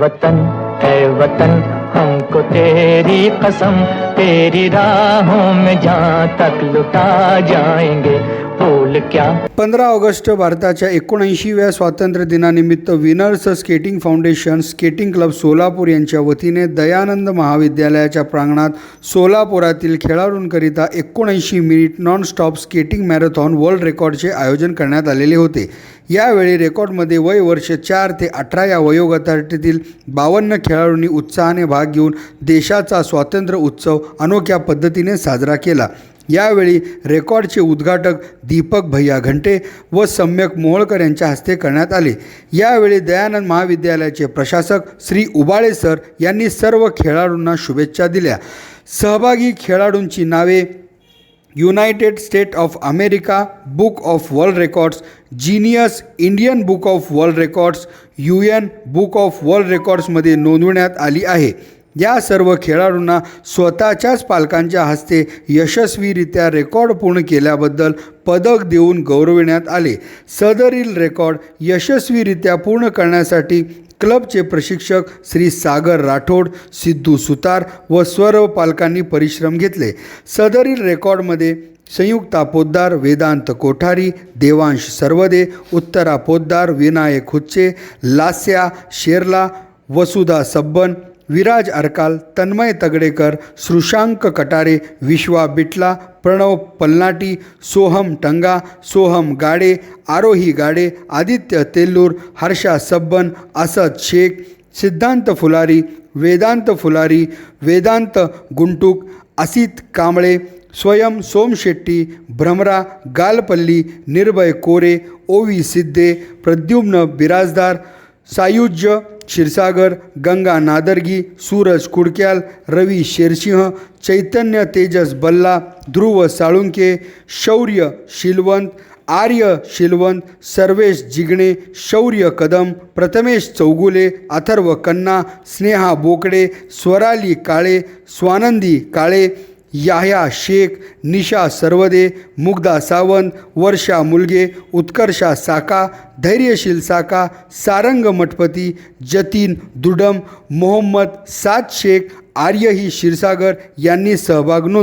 वतन है वतन हमको तेरी कसम। तेरी राहों में जहाँ तक लुटा जाएंगे पंधरा ऑगस्ट भारताच्या एकोणऐंशीव्या स्वातंत्र्य दिनानिमित्त winners skating foundation skating club Solapur यांच्या वतीने दयानंद महाविद्यालयाच्या प्रांगणात सोलापुरातील खेळाडूंकरिता एकोणऐंशी minute non stop skating marathon world रेकॉर्डचे आयोजन करण्यात आलेले होते. यावेळी रेकॉर्डमध्ये वय वर्ष चार ते अठरा या वयोगटातील बावन्न खेळाडूंनी उत्साहाने भाग घेऊन देशाचा स्वातंत्र्य उत्सव अनोख्या पद्धतीने साजरा केला. यावेळी रेकॉर्डचे उद्घाटक दीपक भैया घंटे व सम्यक मोहोळकर यांच्या हस्ते करण्यात आले. यावेळी दयानंद महाविद्यालयाचे प्रशासक श्री उबाळे सर यांनी सर्व खेळाडूंना शुभेच्छा दिल्या. सहभागी खेळाडूंची नावे United State of America book of world records Guinness Indian book of world records U N book of world रेकॉर्ड्समध्ये नोंदवण्यात आली आहे. या सर्व खेळाडूंना स्वतःच्याच पालकांच्या हस्ते यशस्वीरित्या रेकॉर्ड पूर्ण केल्याबद्दल पदक देऊन गौरविण्यात आले. सदरील रेकॉर्ड यशस्वीरित्या पूर्ण करण्यासाठी क्लबचे प्रशिक्षक श्री सागर राठोड सिद्धू सुतार व सर्व पालकांनी परिश्रम घेतले. सदरील रेकॉर्डमध्ये संयुक्ता पोद्दार वेदांत कोठारी देवांश सर्वदे उत्तरा पोद्दार विनायक हुच्चे लास्या शेरला वसुधा सब्बन विराज अरकाल तन्मय तगडेकर सृशांक कटारे विश्वा बिटला प्रणव पल्नाटी सोहम टंगा सोहम गाडे आरोही गाडे आदित्य तेल्लूर हर्षा सब्बन असद शेख सिद्धांत फुलारी वेदांत फुलारी वेदांत गुंटूक असित कांबळे स्वयं सोमशेट्टी भ्रमरा गालपल्ली निर्भय कोरे ओवी सिद्धे प्रद्युम्न बिराजदार सायुज्य क्षीरसागर गंगा नादर्गी सूरज कुडक्याल रवी शेरसिंह चैतन्य तेजस बल्ला ध्रुव साळुंके शौर्य शिलवंत आर्य शिलवंत सर्वेश जिगणे शौर्य कदम प्रथमेश चौगुले अथर्व कन्ना स्नेहा बोकडे स्वराली काळे स्वानंदी काळे याह्या शेख निशा सर्वदे मुग्धा सावंत वर्षा मुलगे उत्कर्षा साका धैर्यशील साका सारंग मठपती जतीन दुडम मोहम्मद सात शेख आर्यही क्षीरसागर यांनी सहभाग नोंद